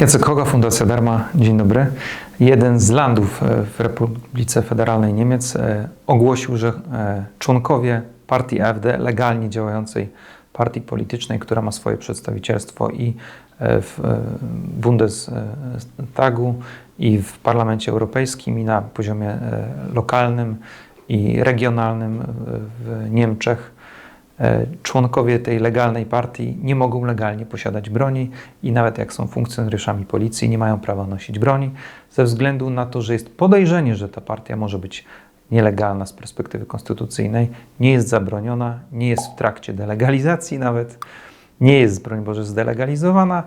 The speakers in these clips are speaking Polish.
Jacek Koga, Fundacja Darma. Dzień dobry. Jeden z landów e, w Republice Federalnej Niemiec e, ogłosił, że e, członkowie partii AfD, legalnie działającej partii politycznej, która ma swoje przedstawicielstwo i w Bundestagu, i w Parlamencie Europejskim, i na poziomie lokalnym i regionalnym w Niemczech, członkowie tej legalnej partii nie mogą legalnie posiadać broni i nawet jak są funkcjonariuszami policji, nie mają prawa nosić broni, ze względu na to, że jest podejrzenie, że ta partia może być nielegalna z perspektywy konstytucyjnej, nie jest zabroniona, nie jest w trakcie delegalizacji nawet, nie jest, broń Boże, zdelegalizowana,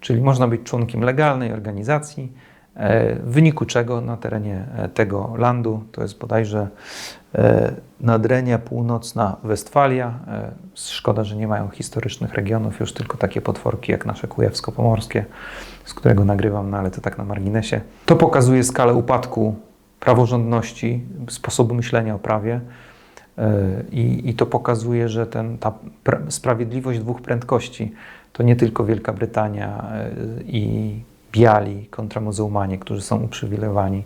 czyli można być członkiem legalnej organizacji, e, w wyniku czego na terenie e, tego landu, to jest bodajże Nadrenia Północna Westfalia. E, szkoda, że nie mają historycznych regionów, już tylko takie potworki jak nasze Kujawsko-Pomorskie, z którego nagrywam, no ale to tak na marginesie. To pokazuje skalę upadku praworządności, sposobu myślenia o prawie. E, I, I, to pokazuje, że ten, ta sprawiedliwość dwóch prędkości to nie tylko Wielka Brytania e, i biali kontra muzułmanie, którzy są uprzywilejowani,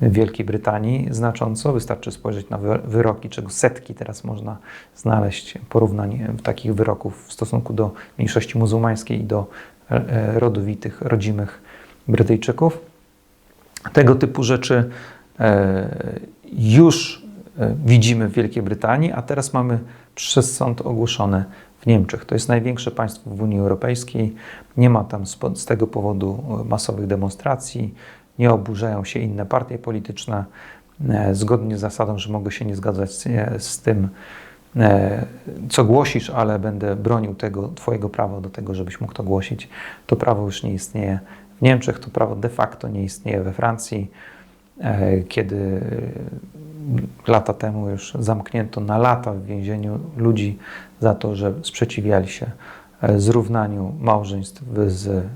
w Wielkiej Brytanii znacząco. Wystarczy spojrzeć na wyroki, czego setki teraz można znaleźć porównań takich wyroków w stosunku do mniejszości muzułmańskiej i do e, e, rodowitych, rodzimych Brytyjczyków. Tego typu rzeczy e, już widzimy w Wielkiej Brytanii, a teraz mamy przez sąd ogłoszone w Niemczech. To jest największe państwo w Unii Europejskiej. Nie ma tam z tego powodu masowych demonstracji nie oburzają się inne partie polityczne, e, zgodnie z zasadą, że mogę się nie zgadzać z tym, e, co głosisz, ale będę bronił tego, Twojego prawa do tego, żebyś mógł to głosić. To prawo już nie istnieje w Niemczech, to prawo de facto nie istnieje we Francji, e, kiedy lata temu już zamknięto na lata w więzieniu ludzi za to, że sprzeciwiali się zrównaniu małżeństw z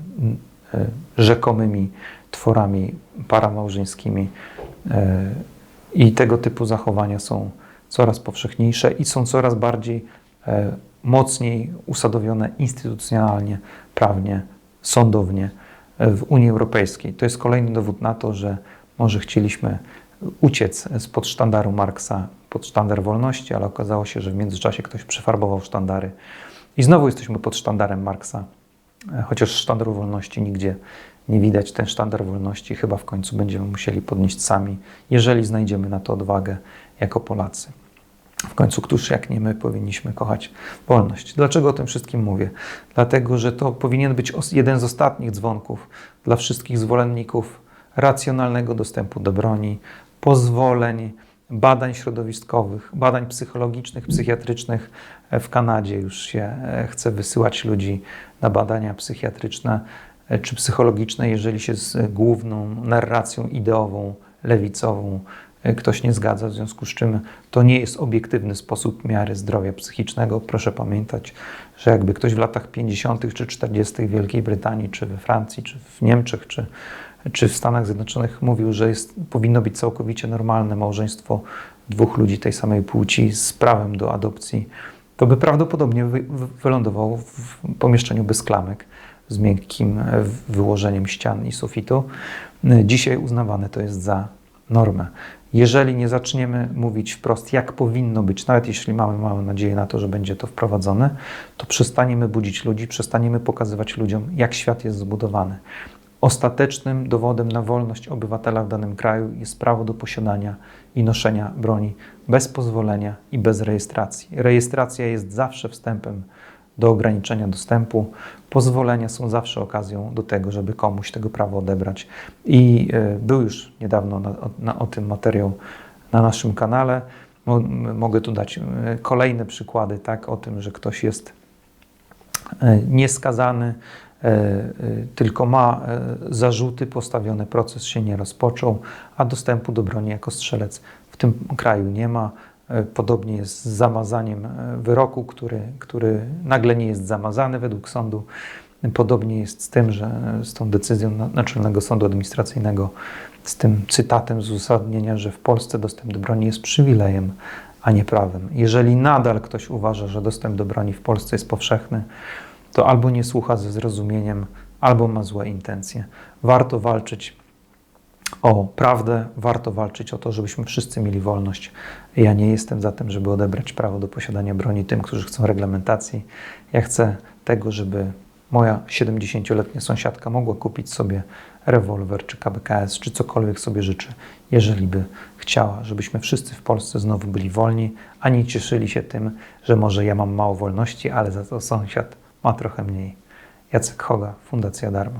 rzekomymi tworami paramałżeńskimi. E, I tego typu zachowania są coraz powszechniejsze i są coraz bardziej e, mocniej usadowione instytucjonalnie, prawnie, sądownie e, w Unii Europejskiej. To jest kolejny dowód na to, że może chcieliśmy uciec spod sztandaru Marksa, pod sztandar wolności, ale okazało się, że w międzyczasie ktoś przefarbował sztandary i znowu jesteśmy pod sztandarem Marksa, chociaż sztandaru wolności nigdzie nie widać ten sztandar wolności, chyba w końcu będziemy musieli podnieść sami, jeżeli znajdziemy na to odwagę jako Polacy. W końcu, któż jak nie my powinniśmy kochać wolność. Dlaczego o tym wszystkim mówię? Dlatego, że to powinien być jeden z ostatnich dzwonków dla wszystkich zwolenników racjonalnego dostępu do broni, pozwoleń, badań środowiskowych, badań psychologicznych, psychiatrycznych. W Kanadzie już się e, chce wysyłać ludzi na badania psychiatryczne E, czy psychologiczne, jeżeli się z główną narracją ideową, lewicową e, ktoś nie zgadza, w związku z czym to nie jest obiektywny sposób miary zdrowia psychicznego. Proszę pamiętać, że jakby ktoś w latach 50. czy 40. w Wielkiej Brytanii, czy we Francji, czy w Niemczech, czy, czy w Stanach Zjednoczonych mówił, że jest, powinno być całkowicie normalne małżeństwo dwóch ludzi tej samej płci z prawem do adopcji, to by prawdopodobnie wy, wylądował w pomieszczeniu bez klamek z miękkim e, wyłożeniem ścian i sufitu. E, dzisiaj uznawane to jest za normę. Jeżeli nie zaczniemy mówić wprost, jak powinno być, nawet jeśli mamy małą nadzieję na to, że będzie to wprowadzone, to przestaniemy budzić ludzi, przestaniemy pokazywać ludziom, jak świat jest zbudowany. Ostatecznym dowodem na wolność obywatela w danym kraju jest prawo do posiadania i noszenia broni bez pozwolenia i bez rejestracji. Rejestracja jest zawsze wstępem do ograniczenia dostępu. Pozwolenia są zawsze okazją do tego, żeby komuś tego prawo odebrać. I e, był już niedawno na, na, o tym materiał na naszym kanale. Mogę tu dać e, kolejne przykłady, tak, o tym, że ktoś jest e, nieskazany, tylko ma zarzuty postawione, proces się nie rozpoczął, a dostępu do broni jako strzelec w tym kraju nie ma. E, podobnie jest z zamazaniem e, wyroku, który, który nagle nie jest zamazany według sądu. Podobnie jest z tym, że z tą decyzją Naczelnego Sądu Administracyjnego, z tym cytatem z uzasadnienia, że w Polsce dostęp do broni jest przywilejem, a nie prawem. Jeżeli nadal ktoś uważa, że dostęp do broni w Polsce jest powszechny, to albo nie słucha ze zrozumieniem, albo ma złe intencje. Warto walczyć o prawdę, warto walczyć o to, żebyśmy wszyscy mieli wolność. Ja nie jestem za tym, żeby odebrać prawo do posiadania broni tym, którzy chcą reglamentacji. Ja chcę tego, żeby moja 70-letnia sąsiadka mogła kupić sobie rewolwer, czy KBKS, czy cokolwiek sobie życzy, jeżeli by chciała, żebyśmy wszyscy w Polsce znowu byli wolni, a nie cieszyli się tym, że może ja mam mało wolności, ale za to sąsiad ma trochę mniej. Jacek Hoga, Fundacja Darmo.